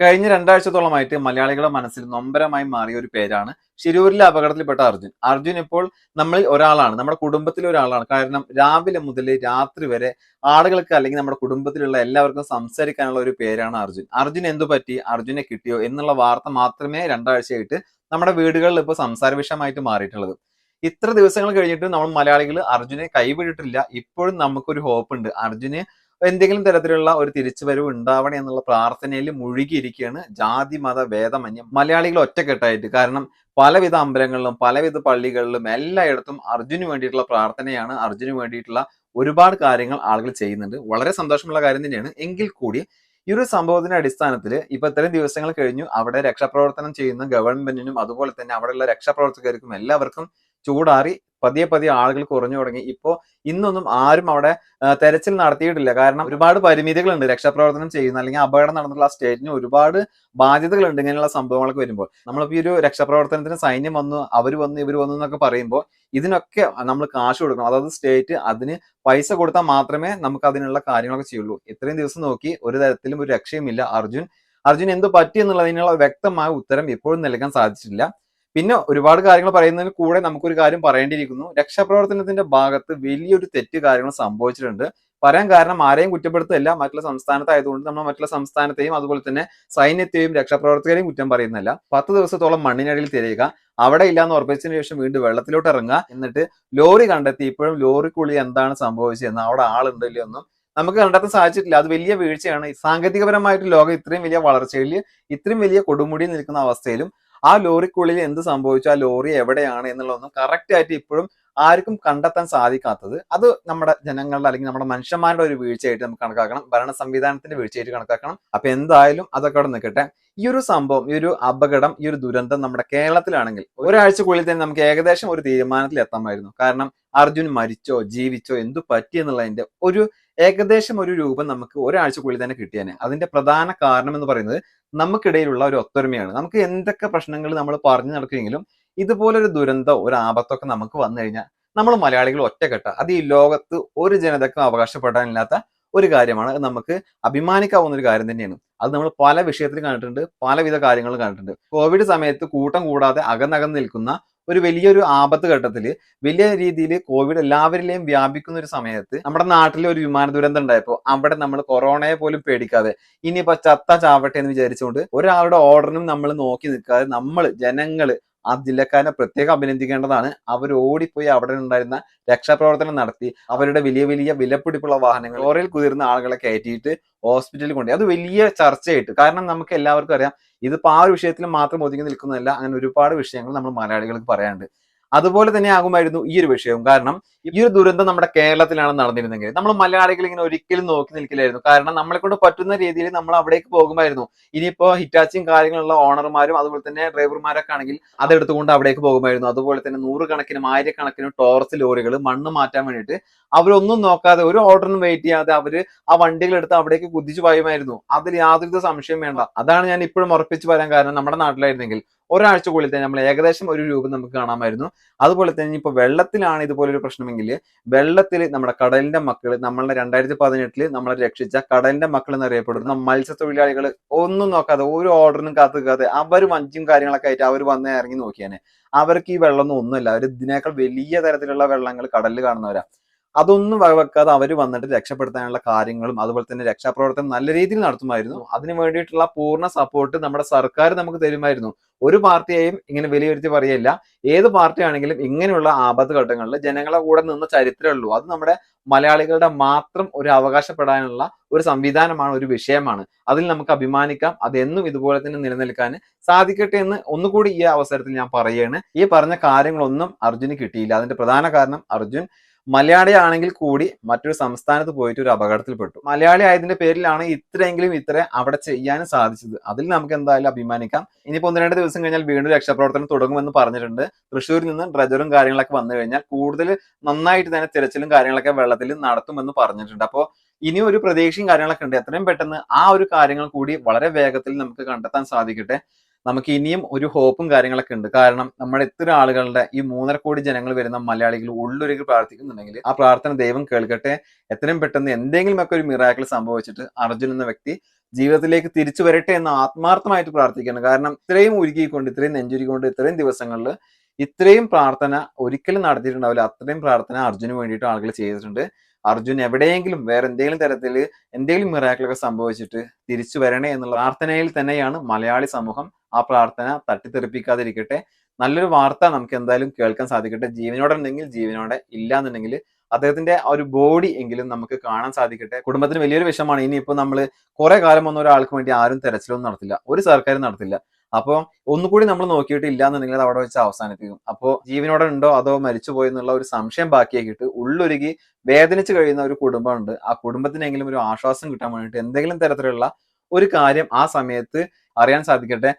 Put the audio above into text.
കഴിഞ്ഞ രണ്ടാഴ്ചത്തോളമായിട്ട് മലയാളികളുടെ മനസ്സിൽ നൊമ്പരമായി മാറിയ ഒരു പേരാണ് ശിരൂരിലെ അപകടത്തിൽപ്പെട്ട അർജുൻ. അർജുൻ ഇപ്പോൾ നമ്മളിൽ ഒരാളാണ് നമ്മുടെ കുടുംബത്തിലെ ഒരാളാണ്. കാരണം രാവിലെ മുതൽ രാത്രി വരെ ആളുകൾക്ക് അല്ലെങ്കിൽ നമ്മുടെ കുടുംബത്തിലുള്ള എല്ലാവർക്കും സംസാരിക്കാനുള്ള ഒരു പേരാണ് അർജുൻ. അർജുൻ എന്തു പറ്റി? അർജുനെ കിട്ടിയോ? എന്നുള്ള വാർത്ത മാത്രമേ രണ്ടാഴ്ചയായിട്ട് നമ്മുടെ വീടുകളിൽ ഇപ്പോൾ സംസാര വിഷയമായിട്ട് മാറിയിട്ടുള്ളത്. ഇത്ര ദിവസങ്ങൾ കഴിഞ്ഞിട്ട് നമ്മൾ മലയാളികൾ അർജുനെ കൈവിട്ടിട്ടില്ല. ഇപ്പോഴും നമുക്കൊരു ഹോപ്പ് ഉണ്ട്. അർജുന് എന്തെങ്കിലും തരത്തിലുള്ള ഒരു തിരിച്ചുവരവ് ഉണ്ടാവണേ എന്നുള്ള പ്രാർത്ഥനയിൽ മുഴുകിയിരിക്കുകയാണ് ജാതി മത ഭേദമന്യം മലയാളികൾ ഒറ്റക്കെട്ടായിട്ട്. കാരണം പലവിധ അമ്പലങ്ങളിലും പലവിധ പള്ളികളിലും എല്ലായിടത്തും അർജുന് വേണ്ടിയിട്ടുള്ള പ്രാർത്ഥനയാണ്. അർജുന് വേണ്ടിയിട്ടുള്ള ഒരുപാട് കാര്യങ്ങൾ ആളുകൾ ചെയ്യുന്നുണ്ട്. വളരെ സന്തോഷമുള്ള കാര്യം തന്നെയാണ്. എങ്കിൽ കൂടി ഈ ഒരു സംഭവത്തിന്റെ അടിസ്ഥാനത്തിൽ ഇപ്പൊ ഇത്രയും ദിവസങ്ങൾ കഴിഞ്ഞു. അവിടെ രക്ഷാപ്രവർത്തനം ചെയ്യുന്ന ഗവൺമെന്റിനും അതുപോലെ തന്നെ അവിടെയുള്ള രക്ഷാപ്രവർത്തകർക്കും എല്ലാവർക്കും ചൂടാറി പതിയെ പതിയെ ആളുകൾ കുറഞ്ഞു തുടങ്ങി. ഇപ്പോ ഇന്നൊന്നും ആരും അവിടെ തെരച്ചിൽ നടത്തിയിട്ടില്ല. കാരണം ഒരുപാട് പരിമിതികളുണ്ട് രക്ഷാപ്രവർത്തനം ചെയ്യുന്ന അല്ലെങ്കിൽ അപകടം നടന്നിട്ടുള്ള ആ സ്റ്റേറ്റിന് ഒരുപാട് ബാധ്യതകളുണ്ട് ഇങ്ങനെയുള്ള സംഭവങ്ങളൊക്കെ വരുമ്പോൾ. നമ്മളിപ്പോ ഈ ഒരു രക്ഷാപ്രവർത്തനത്തിന് സൈന്യം വന്നു അവർ വന്നു ഇവർ വന്നു എന്നൊക്കെ പറയുമ്പോൾ ഇതിനൊക്കെ നമ്മൾ കാശ് കൊടുക്കണം. അതായത് സ്റ്റേറ്റ് അതിന് പൈസ കൊടുത്താൽ മാത്രമേ നമുക്ക് അതിനുള്ള കാര്യങ്ങളൊക്കെ ചെയ്യുള്ളൂ. ഇത്രയും ദിവസം നോക്കി ഒരു തരത്തിലും ഒരു രക്ഷയുമില്ല. അർജുൻ അർജുൻ എന്ത് പറ്റി എന്നുള്ളതിനുള്ള വ്യക്തമായ ഉത്തരം ഇപ്പോഴും നൽകാൻ സാധിച്ചിട്ടില്ല. പിന്നെ ഒരുപാട് കാര്യങ്ങൾ പറയുന്നതിന് കൂടെ നമുക്കൊരു കാര്യം പറയേണ്ടിയിരിക്കുന്നു. രക്ഷാപ്രവർത്തനത്തിന്റെ ഭാഗത്ത് വലിയൊരു തെറ്റ് കാര്യങ്ങൾ സംഭവിച്ചിട്ടുണ്ട്. പറയാൻ കാരണം ആരെയും കുറ്റപ്പെടുത്തല്ല മറ്റുള്ള സംസ്ഥാനത്തായതുകൊണ്ട് നമ്മൾ മറ്റുള്ള സംസ്ഥാനത്തെയും അതുപോലെ തന്നെ സൈന്യത്തെയും രക്ഷാപ്രവർത്തകരെയും കുറ്റം പറയുന്നില്ല പത്ത് ദിവസത്തോളം മണ്ണിനടിയിൽ തിരയുക അവിടെ ഇല്ലാന്ന് ഉറപ്പിച്ചതിന് ശേഷം വീണ്ടും വെള്ളത്തിലോട്ട് ഇറങ്ങുക എന്നിട്ട് ലോറി കണ്ടെത്തി. ഇപ്പോഴും ലോറിക്കുള്ളിൽ എന്താണ് സംഭവിച്ചതെന്ന് അവിടെ ആളുണ്ടല്ലോ എന്നും നമുക്ക് കണ്ടെത്താൻ സാധിച്ചിട്ടില്ല. അത് വലിയ വീഴ്ചയാണ്. സാങ്കേതികപരമായിട്ട് ലോകം ഇത്രയും വലിയ വളർച്ചയിൽ ഇത്രയും വലിയ കൊടുമുടിയിൽ നിൽക്കുന്ന അവസ്ഥയിലും ആ ലോറിക്കുള്ളിൽ എന്ത് സംഭവിച്ചു? ആ ലോറി എവിടെയാണ് എന്നുള്ളതൊന്നും കറക്റ്റ് ആയിട്ട് ഇപ്പോഴും ആർക്കും കണ്ടെത്താൻ സാധിക്കാത്തത് അത് നമ്മുടെ ജനങ്ങളുടെ അല്ലെങ്കിൽ നമ്മുടെ മനുഷ്യന്മാരുടെ ഒരു വീഴ്ചയായിട്ട് നമുക്ക് കണക്കാക്കണം ഭരണ സംവിധാനത്തിന്റെ വീഴ്ചയായിട്ട് കണക്കാക്കണം. അപ്പൊ എന്തായാലും അതൊക്കെ അവിടെ നിൽക്കട്ടെ. ഈ ഒരു സംഭവം ഈ ഒരു അപകടം ഈ ഒരു ദുരന്തം നമ്മുടെ കേരളത്തിലാണെങ്കിൽ ഒരാഴ്ചക്കുള്ളിൽ തന്നെ നമുക്ക് ഏകദേശം ഒരു തീരുമാനത്തിൽ എത്താമായിരുന്നു. കാരണം അർജുൻ മരിച്ചോ ജീവിച്ചോ എന്തു പറ്റി എന്നുള്ളതിന്റെ ഒരു ഏകദേശം ഒരു രൂപം നമുക്ക് ഒരാഴ്ചക്കുള്ളിൽ തന്നെ കിട്ടിയേനെ. അതിന്റെ പ്രധാന കാരണം എന്ന് പറയുന്നത് നമുക്കിടയിലുള്ള ഒരു ഒത്തൊരുമയാണ്. നമുക്ക് എന്തൊക്കെ പ്രശ്നങ്ങൾ നമ്മൾ പറഞ്ഞു നടക്കുമെങ്കിലും ഇതുപോലൊരു ദുരന്തോ ഒരു ആപത്തൊക്കെ നമുക്ക് വന്നു കഴിഞ്ഞാൽ നമ്മൾ മലയാളികൾ ഒറ്റക്കെട്ട. അത് ഈ ലോകത്ത് ഒരു ജനതക്കും അവകാശപ്പെടാനില്ലാത്ത ഒരു കാര്യമാണ്. അത് നമുക്ക് അഭിമാനിക്കാവുന്ന ഒരു കാര്യം തന്നെയാണ്. അത് നമ്മൾ പല വിഷയത്തിലും കണ്ടിട്ടുണ്ട് പലവിധ കാര്യങ്ങളും കണ്ടിട്ടുണ്ട്. കോവിഡ് സമയത്ത് കൂട്ടം കൂടാതെ അകന്നകന്ന് നിൽക്കുന്ന ഒരു വലിയൊരു ആപത്ത് ഘട്ടത്തിൽ വലിയ രീതിയിൽ കോവിഡ് എല്ലാവരിലെയും വ്യാപിക്കുന്ന ഒരു സമയത്ത് നമ്മുടെ നാട്ടിൽ ഒരു വിമാന ദുരന്തം ഉണ്ടായപ്പോൾ അവിടെ നമ്മൾ കൊറോണയെ പോലും പേടിക്കാതെ ഇനിയിപ്പോ ചത്ത ചാവട്ടെ എന്ന് വിചാരിച്ചുകൊണ്ട് ഒരാളുടെ ഓർഡറിനും നമ്മൾ നോക്കി നിൽക്കാതെ നമ്മൾ ജനങ്ങൾ ആ ജില്ലക്കാരനെ പ്രത്യേകം അഭിനന്ദിക്കേണ്ടതാണ്. അവർ ഓടിപ്പോയി അവിടെ ഉണ്ടായിരുന്ന രക്ഷാപ്രവർത്തനം നടത്തി അവരുടെ വലിയ വലിയ വിലപിടിപ്പുള്ള വാഹനങ്ങൾ ലോറിയിൽ കുതിർന്ന ആളുകളെ കയറ്റിയിട്ട് ഹോസ്പിറ്റലിൽ കൊണ്ടുപോയി. അത് വലിയ ചർച്ചയായിട്ട്. കാരണം നമുക്ക് എല്ലാവർക്കും അറിയാം ഇതിപ്പോ ആ ഒരു വിഷയത്തിൽ മാത്രം ഒതുങ്ങി നിൽക്കുന്നതല്ല അങ്ങനെ ഒരുപാട് വിഷയങ്ങൾ നമ്മൾ മലയാളികൾക്ക് പറയാനുണ്ട്. അതുപോലെ തന്നെ ആകുമായിരുന്നു ഈ ഒരു വിഷയവും. കാരണം ഈ ഒരു ദുരന്തം നമ്മുടെ കേരളത്തിലാണ് നടന്നിരുന്നെങ്കിൽ നമ്മൾ മലയാളികൾ ഇങ്ങനെ ഒരിക്കലും നോക്കി നിൽക്കില്ലായിരുന്നു. കാരണം നമ്മളെ കൊണ്ട് പറ്റുന്ന രീതിയിൽ നമ്മൾ അവിടേക്ക് പോകുമായിരുന്നു. ഇനിയിപ്പോ ഹിറ്റാച്ചിയും കാര്യങ്ങളുള്ള ഓണർമാരും അതുപോലെ തന്നെ ഡ്രൈവർമാരൊക്കെ ആണെങ്കിൽ അതെടുത്തുകൊണ്ട് അവിടേക്ക് പോകുമായിരുന്നു. അതുപോലെ തന്നെ നൂറുകണക്കിനും ആയിരക്കണക്കിനും ടോർച്ച് ലോറികൾ മണ്ണ് മാറ്റാൻ വേണ്ടിയിട്ട് അവരൊന്നും നോക്കാതെ ഒരു ഓർഡറിനും വെയിറ്റ് ചെയ്യാതെ അവർ ആ വണ്ടികൾ എടുത്ത് അവിടേക്ക് കുതിച്ചു പായുമായിരുന്നു. അതിൽ യാതൊരു സംശയം വേണ്ട. അതാണ് ഞാൻ ഇപ്പോഴും ഉറപ്പിച്ചു പറയാൻ കാരണം നമ്മുടെ നാട്ടിലായിരുന്നെങ്കിൽ ഒരാഴ്ചക്കുള്ളിൽ തന്നെ നമ്മൾ ഏകദേശം ഒരു രൂപം നമുക്ക് കാണാമായിരുന്നു. അതുപോലെ തന്നെ ഇപ്പൊ വെള്ളത്തിലാണ് ഇതുപോലെ ഒരു പ്രശ്നമെങ്കിൽ വെള്ളത്തിൽ നമ്മുടെ കടലിന്റെ മക്കൾ നമ്മളെ രണ്ടായിരത്തി പതിനെട്ടിൽ നമ്മളെ രക്ഷിച്ച കടലിന്റെ മക്കൾ എന്നറിയപ്പെടുന്ന. മത്സ്യത്തൊഴിലാളികൾ ഒന്നും നോക്കാതെ ഒരു ഓർഡറിനും കാത്തുക്കാതെ അവർ വഞ്ചും കാര്യങ്ങളൊക്കെ ആയിട്ട് അവർ വന്ന് ഇറങ്ങി നോക്കിയാണ് അവർക്ക് ഈ വെള്ളമൊന്നും ഒന്നുമില്ല. അവർ ഇതിനേക്കാൾ വലിയ തരത്തിലുള്ള വെള്ളങ്ങൾ കടലിൽ കാണുന്നവരാ. അതൊന്നും വകവെക്കാതെ അവർ വന്നിട്ട് രക്ഷപ്പെടുത്താനുള്ള കാര്യങ്ങളും അതുപോലെ തന്നെ രക്ഷാപ്രവർത്തനം നല്ല രീതിയിൽ നടത്തുമായിരുന്നു. അതിന് വേണ്ടിയിട്ടുള്ള പൂർണ സപ്പോർട്ട് നമ്മുടെ സർക്കാർ നമുക്ക് തരുമായിരുന്നു. ഒരു പാർട്ടിയെയും ഇങ്ങനെ വിലയിരുത്തി പറയില്ല ഏത് പാർട്ടിയാണെങ്കിലും ഇങ്ങനെയുള്ള ആപത്ത് ഘട്ടങ്ങളിൽ ജനങ്ങളെ കൂടെ നിന്ന ചരിത്രമുള്ളൂ അത് നമ്മുടെ മലയാളികളുടെ മാത്രം ഒരു അവകാശപ്പെടാനുള്ള ഒരു സംവിധാനമാണ് ഒരു വിഷയമാണ്. അതിൽ നമുക്ക് അഭിമാനിക്കാം. അതെന്നും ഇതുപോലെ തന്നെ നിലനിൽക്കാൻ സാധിക്കട്ടെ എന്ന് ഒന്നുകൂടി ഈ അവസരത്തിൽ ഞാൻ പറയുകയാണ് ഈ പറഞ്ഞ കാര്യങ്ങളൊന്നും അർജുന് കിട്ടിയില്ല. അതിന്റെ പ്രധാന കാരണം അർജുൻ മലയാളി ആണെങ്കിൽ കൂടി മറ്റൊരു സംസ്ഥാനത്ത് പോയിട്ട് ഒരു അപകടത്തിൽപ്പെട്ടു. മലയാളി ആയതിന്റെ പേരിലാണ് ഇത്രയെങ്കിലും ഇത്ര അവിടെ ചെയ്യാനും സാധിച്ചത്. അതിൽ നമുക്ക് എന്തായാലും അഭിമാനിക്കാം. ഇനിയിപ്പോ ഒന്ന് രണ്ട് ദിവസം കഴിഞ്ഞാൽ വീണ്ടും രക്ഷാപ്രവർത്തനം തുടങ്ങുമെന്ന് പറഞ്ഞിട്ടുണ്ട്. തൃശ്ശൂരിൽ നിന്ന് ഡ്രജറും കാര്യങ്ങളൊക്കെ വന്നു കഴിഞ്ഞാൽ കൂടുതൽ നന്നായിട്ട് തന്നെ തിരച്ചിലും കാര്യങ്ങളൊക്കെ വെള്ളത്തിൽ നടത്തുമെന്ന് പറഞ്ഞിട്ടുണ്ട്. അപ്പോൾ ഇനി ഒരു പ്രതീക്ഷയും കാര്യങ്ങളൊക്കെ ഉണ്ട്. എത്രയും പെട്ടെന്ന് ആ ഒരു കാര്യങ്ങൾ കൂടി വളരെ വേഗത്തിൽ നമുക്ക് കണ്ടെത്താൻ സാധിക്കട്ടെ. നമുക്ക് ഇനിയും ഒരു ഹോപ്പും കാര്യങ്ങളൊക്കെ ഉണ്ട്. കാരണം നമ്മുടെ ഇത്ര ആളുകളുടെ ഈ മൂന്നര കോടി ജനങ്ങൾ വരുന്ന മലയാളികൾ ഉള്ളൊരുക്കി പ്രാർത്ഥിക്കുന്നുണ്ടെങ്കിൽ ആ പ്രാർത്ഥന ദൈവം കേൾക്കട്ടെ. എത്രയും പെട്ടെന്ന് എന്തെങ്കിലുമൊക്കെ ഒരു മിറാക്കിൾ സംഭവിച്ചിട്ട് അർജുൻ എന്ന വ്യക്തി ജീവിതത്തിലേക്ക് തിരിച്ചു വരട്ടെ എന്ന് ആത്മാർത്ഥമായിട്ട് പ്രാർത്ഥിക്കുന്നു കാരണം ഇത്രയും ഒരുക്കിക്കൊണ്ട് ഇത്രയും നെഞ്ചുരുക്കൊണ്ട് ഇത്രയും ദിവസങ്ങളിൽ ഇത്രയും പ്രാർത്ഥന ഒരിക്കലും നടത്തിയിട്ടുണ്ടാവില്ല. അത്രയും പ്രാർത്ഥന അർജുന് വേണ്ടിയിട്ട് ആളുകൾ ചെയ്തിട്ടുണ്ട്. അർജുൻ എവിടെയെങ്കിലും വേറെ എന്തെങ്കിലും തരത്തിൽ എന്തെങ്കിലും മിറാക്കിളൊക്കെ സംഭവിച്ചിട്ട് തിരിച്ചു വരണേ എന്നുള്ള പ്രാർത്ഥനയിൽ തന്നെയാണ് മലയാളി സമൂഹം ആ പ്രാർത്ഥന തട്ടിത്തെറിപ്പിക്കാതിരിക്കട്ടെ. നല്ലൊരു വാർത്ത നമുക്ക് എന്തായാലും കേൾക്കാൻ സാധിക്കട്ടെ. ജീവനോടെ ഉണ്ടെങ്കിൽ ജീവനോടെ ഇല്ല എന്നുണ്ടെങ്കിൽ അദ്ദേഹത്തിന്റെ ആ ഒരു ബോഡി എങ്കിലും നമുക്ക് കാണാൻ സാധിക്കട്ടെ. കുടുംബത്തിന് വലിയൊരു വിഷമാണ് ഇനിയിപ്പോ നമ്മൾ കുറെ കാലം ഒന്നും ഒരാൾക്ക് വേണ്ടി ആരും തെരച്ചിലൊന്നും നടത്തില്ല. ഒരു സർക്കാരും നടത്തില്ല. അപ്പോൾ ഒന്നുകൂടി നമ്മൾ നോക്കിയിട്ട് ഇല്ല എന്നുണ്ടെങ്കിൽ അത് അവിടെ വെച്ച് അവസാനിപ്പിക്കും. അപ്പോൾ ജീവനോടെ ഉണ്ടോ അതോ മരിച്ചുപോയി എന്നുള്ള ഒരു സംശയം ബാക്കിയാക്കിയിട്ട് ഉള്ളൊരുകി വേദനിച്ച് കഴിയുന്ന ഒരു കുടുംബമുണ്ട്. ആ കുടുംബത്തിനെങ്കിലും ഒരു ആശ്വാസം കിട്ടാൻ വേണ്ടിയിട്ട് എന്തെങ്കിലും തരത്തിലുള്ള ഒരു കാര്യം ആ സമയത്ത് അറിയാൻ സാധിക്കട്ടെ.